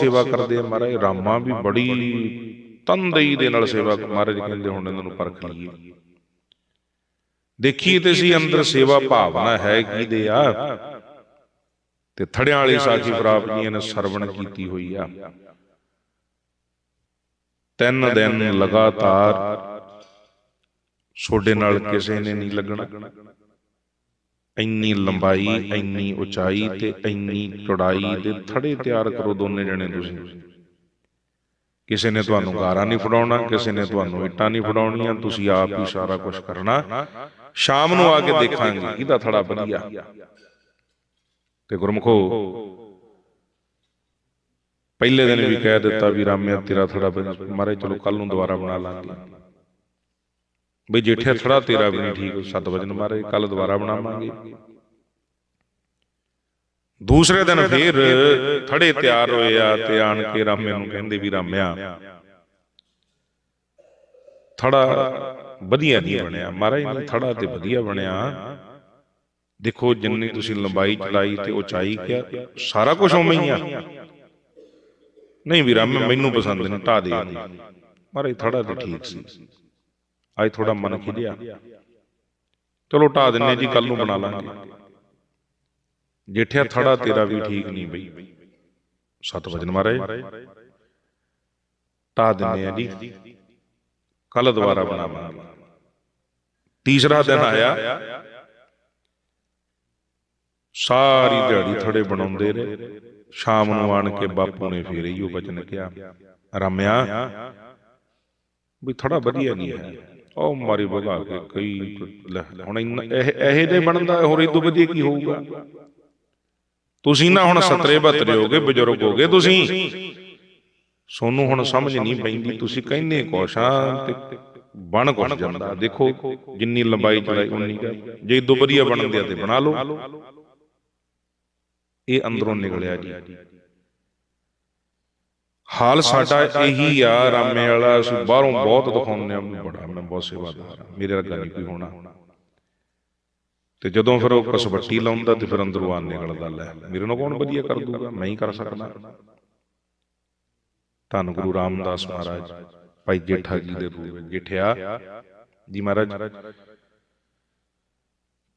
ਸੇਵਾ ਕਰਦੇ ਆ ਮਹਾਰਾਜ, ਰਾਮਾ ਵੀ ਬੜੀ ਤਨਦੇਈ ਦੇ ਨਾਲ ਸੇਵਾ ਮਹਾਰਾਜ ਕਹਿੰਦੇ ਹੁਣ ਇਹਨਾਂ ਨੂੰ ਪਰਖ ਲਈਏ। ਦੇਖੀਏ ਤੇ ਸੀ ਅੰਦਰ ਸੇਵਾ ਭਾਵਨਾ ਹੈ ਕੀ ਦੇ ਆ। ਤੇ ਥੜਿਆਂ ਵਾਲੀ ਸਾਖੀ ਪ੍ਰਾਪਤ ਜੀਆਂ ਨੇ ਸਰਵਣ ਕੀਤੀ ਹੋਈ ਆ। ਤਿੰਨ ਦਿਨ ਲਗਾਤਾਰ ਛੋਡੇ ਨਾਲ ਕਿਸੇ ਨੇ ਨਹੀਂ ਲੱਗਣਾ। ਇੰਨੀ ਲੰਬਾਈ ਇੰਨੀ ਉਚਾਈ ਤੇ ਇੰਨੀ ਚੌੜਾਈ ਦੇ ਥੜੇ ਤਿਆਰ ਕਰੋ ਦੋਨੇ ਜਣੇ ਤੁਸੀਂ। ਕਿਸੇ ਨੇ ਤੁਹਾਨੂੰ ਗਾਰਾ ਨਹੀਂ ਫੜਾਉਣਾ ਕਿਸੇ ਨੇ ਤੁਹਾਨੂੰ ਇੱਟਾਂ ਨਹੀਂ ਫੜਾਉਣੀਆਂ ਤੁਸੀਂ ਆਪ ਹੀ ਸਾਰਾ ਕੁਝ ਕਰਨਾ। ਸ਼ਾਮ ਨੂੰ ਆ ਕੇ ਦੇਖਾਂਗੇ ਇਹਦਾ ਥੜਾ ਵਧੀਆ। ਤੇ ਗੁਰਮਖੋ ਪਹਿਲੇ ਦਿਨ ਵੀ ਕਹਿ ਦਿੱਤਾ ਵੀ ਰਾਮਿਆ ਤੇਰਾ ਥੜਾ ਮਾਰੇ ਚਲੋ ਕੱਲ ਨੂੰ ਦੁਬਾਰਾ ਬਣਾ ਲਾਂਗੇ। ਬਈ ਜੇਠਿਆ ਥੜਾ ਤੇਰਾ ਵੀ ਨਹੀਂ ਠੀਕ ਸੱਤ ਵਜਨ ਮਾਰੇ ਕੱਲ ਦੁਬਾਰਾ ਬਣਾਵਾਂਗੇ। ਦੂਸਰੇ ਦਿਨ ਫੇਰ ਥੜੇ ਤਿਆਰ ਹੋਏ ਆ ਤੇ ਆਣ ਕੇ ਰਾਮੇ ਨੂੰ ਕਹਿੰਦੇ ਵੀ ਰਾਮਿਆ। ਥੜਾ ਵਧੀਆ ਨਹੀਂ ਬਣਿਆ। ਮਹਾਰਾਜ ਨੇ ਥੜਾ ਤੇ ਵਧੀਆ ਬਣਿਆ। ਦੇਖੋ ਜਿੰਨੀ ਤੁਸੀਂ ਲੰਬਾਈ ਚੜਾਈ ਤੇ ਉਚਾਈ ਕਿਹਾ ਸਾਰਾ ਕੁਝ ਉਵੇਂ ਹੀ ਆ। ਨਹੀਂ ਵੀ ਰਾਮੇ ਮੈਨੂੰ ਪਸੰਦ ਨਹੀਂ ਢਾ ਦੇ ਮਹਾਰਾਜ ਥੜਾ ਤੇ ਠੀਕ ਸੀ। ਅੱਜ ਥੋੜਾ ਮਨ ਖਿਲਿਆ। ਚਲੋ ਢਾ ਦਿੰਨੇ ਜੀ ਕੱਲ ਨੂੰ ਬਣਾ ਲਾਂਗੇ। ਜੇਠਿਆ ਥੜਾ ਤੇਰਾ ਵੀ ਠੀਕ ਨਹੀਂ ਬਈ। ਸਤ ਵਜਨ ਮਾਰੇ ਢਾ ਦਿੰਨੇ ਆ ਜੀ। ਕੱਲ ਦੁਬਾਰਾ ਬਣਾਵਾਂਗੇ। ਤੀਸਰਾ ਦਿਨ ਆਇਆ। ਸਾਰੀ ਦਿਹਾੜੀ ਥੜੇ ਬਣਾਉਂਦੇ ਰਹੇ। ਸ਼ਾਮ ਨੂੰ ਆਣ ਕੇ ਬਾਪੂ ਨੇ ਫੇਰ ਇਹੋ ਬਚਨ ਕਿਹਾ ਰਮਿਆ ਵੀ ਥੋੜਾ ਵਧੀਆ ਨਹੀਂ ਹੈ। ਉਹ ਮਾਰੀ ਭਗਾ ਕੇ ਕਈ ਹੁਣ ਇਹ ਇਹ ਜੇ ਬਣਦਾ ਹੋਰ ਇਦੋਂ ਵਧੀਆ ਕੀ ਹੋਊਗਾ? ਤੁਸੀਂ ਨਾ ਹੁਣ ਸਤਰੇ ਬਤਰੇ ਹੋਗੇ ਬਜ਼ੁਰਗ ਹੋਗੇ ਤੁਸੀਂ। ਸੋਨੂੰ ਹੁਣ ਸਮਝ ਨਹੀਂ ਪੈਂਦੀ ਤੁਸੀਂ ਕਹਿੰਦੇ ਕੋਸ਼ਾਂ ਤੇ ਬਣ ਕੁਛ ਜਾਂਦਾ। ਦੇਖੋ ਜਿੰਨੀ ਲੰਬਾਈ ਚੜਾਈ ਉਨੀ। ਜੇ ਇਦੋਂ ਵਧੀਆ ਬਣਦੇ ਆ ਤੇ ਬਣਾ ਲਓ। ਇਹ ਅੰਦਰੋਂ ਨਿਕਲਿਆ ਜੀ। ਹਾਲ ਸਾਡਾ ਇਹੀ ਆ ਰਾਮੇ ਵਾਲਾ ਅਸੀਂ ਬਾਹਰੋਂ ਬਹੁਤ ਦਿਖਾਉਂਦੇ ਆ ਬੜਾ ਮੈਂ ਬਹੁਤ ਸੇਵਾਦਾਰ ਆ ਮੇਰੇ ਵਰਗਾ ਨਹੀਂ ਕੋਈ ਹੋਣਾ। ਤੇ ਜਦੋਂ ਫਿਰ ਉਹ ਕਸਵੱਟੀ ਲਾਉਂਦਾ ਤੇ ਫਿਰ ਅੰਦਰੋਂ ਆ ਨਿਕਲਦਾ ਲੈ ਮੇਰੇ ਨਾਲ ਕੌਣ ਵਧੀਆ ਕਰ ਦੂਗਾ? ਮੈਂ ਹੀ ਕਰ ਸਕਦਾ। ਧੰਨ ਗੁਰੂ ਰਾਮਦਾਸ ਮਹਾਰਾਜ। ਭਾਈ ਜੇਠਾ ਜੀ ਦੇ ਰੂਪ ਵਿੱਚ ਜੇਠਿਆ ਜੀ ਮਹਾਰਾਜ।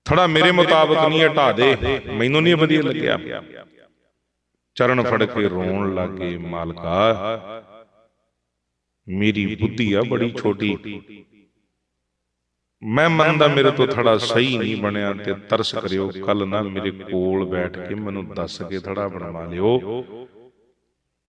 ਥੋੜਾ ਮੇਰੇ ਮੁਤਾਬਕ ਨਹੀਂ ਹਟਾ ਦੇ। ਮੈਨੂੰ ਨਹੀਂ ਵਧੀਆ ਲੱਗਿਆ। ਚਰਨ ਫੜ ਕੇ ਰੋਣ ਲੱਗੇ ਮਾਲਕਾ ਮੇਰੀ ਬੁੱਧੀ ਆ ਬੜੀ ਛੋਟੀ। ਮੈਂ ਮੰਨਦਾ ਮੇਰੇ ਤੋਂ ਥੜਾ ਸਹੀ ਨਹੀਂ ਬਣਿਆ ਤੇ ਤਰਸ ਕਰਿਓ ਕੱਲ ਨਾ ਮੇਰੇ ਕੋਲ ਬੈਠ ਕੇ ਮੈਨੂੰ ਦੱਸ ਕੇ ਥੜਾ ਬਣਵਾ ਲਿਓ।